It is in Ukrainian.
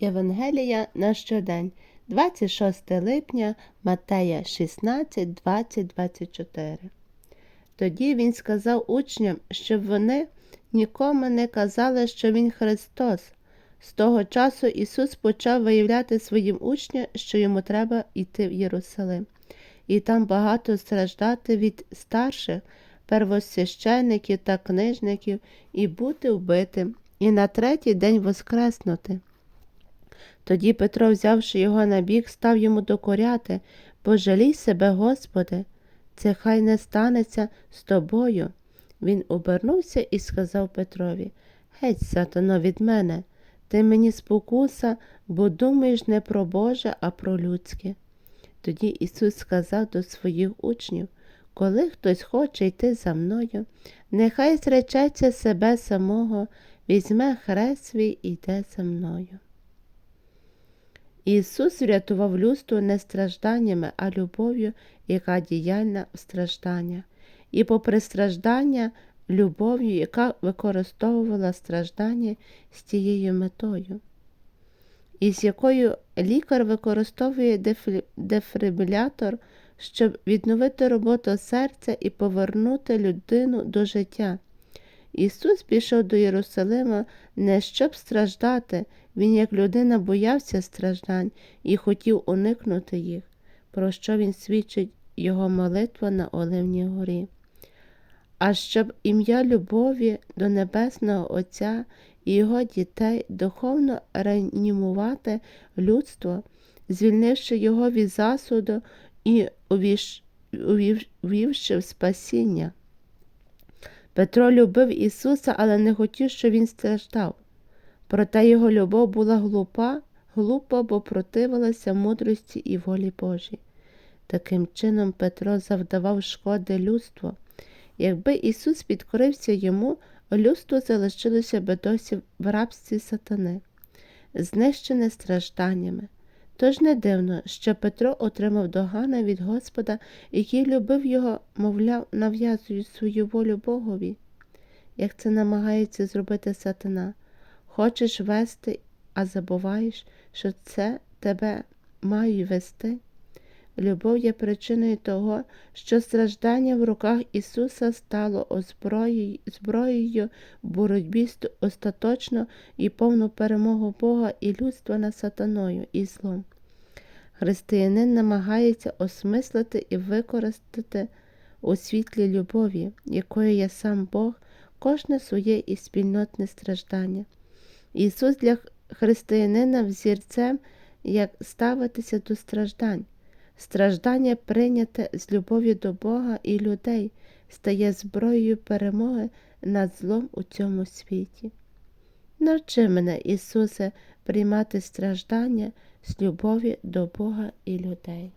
Євангелія на щодень, 26 липня, Матея 16, 20, 24. Тоді він сказав учням, щоб вони нікому не казали, що він Христос. З того часу Ісус почав виявляти своїм учням, що йому треба йти в Єрусалим, і там багато страждати від старших, первосвящеників та книжників, і бути вбитим, і на третій день воскреснути. Тоді Петро, взявши його на бік, став йому докоряти Пожалій себе, Господи, це хай не станеться з тобою. Він обернувся і сказав Петрові Геть, сатано, від мене, ти мені спокуса, бо думаєш не про Боже, а про людське. Тоді Ісус сказав до своїх учнів Коли хтось хоче йти за мною, нехай зречеться себе самого, візьме хрест свій і йде за мною. Ісус врятував людство не стражданнями, а любов'ю, яка діяльна в страждання, і попри страждання, любов'ю, яка використовувала страждання з тією метою, і з якою лікар використовує дефібрилятор, щоб відновити роботу серця і повернути людину до життя. Ісус пішов до Єрусалима не щоб страждати, Він, як людина, боявся страждань і хотів уникнути їх, про що він свідчить його молитва на Оливній горі. А щоб ім'я любові до Небесного Отця і його дітей духовно реанімувати людство, звільнивши його від засуду і увівши в спасіння. Петро любив Ісуса, але не хотів, щоб Він страждав. Проте його любов була глупа, глупа, бо противилася мудрості і волі Божій. Таким чином Петро завдавав шкоди людству. Якби Ісус підкорився йому, людство залишилося би досі в рабстві сатани, знищене стражданнями. Тож не дивно, що Петро отримав догана від Господа, який любив його, мовляв, нав'язують свою волю Богові, як це намагається зробити сатана. Хочеш вести, а забуваєш, що це тебе має вести. Любов є причиною того, що страждання в руках Ісуса стало зброєю боротьбі з остаточно і повну перемогу Бога і людства над сатаною і злом. Християнин намагається осмислити і використати у світлі любові, якою є сам Бог, кожне своє і спільнотне страждання. Ісус для християнина взірцем, як ставитися до страждань. Страждання, прийняте з любов'ю до Бога і людей, стає зброєю перемоги над злом у цьому світі. Навчи мене, Ісусе, приймати страждання з любові до Бога і людей.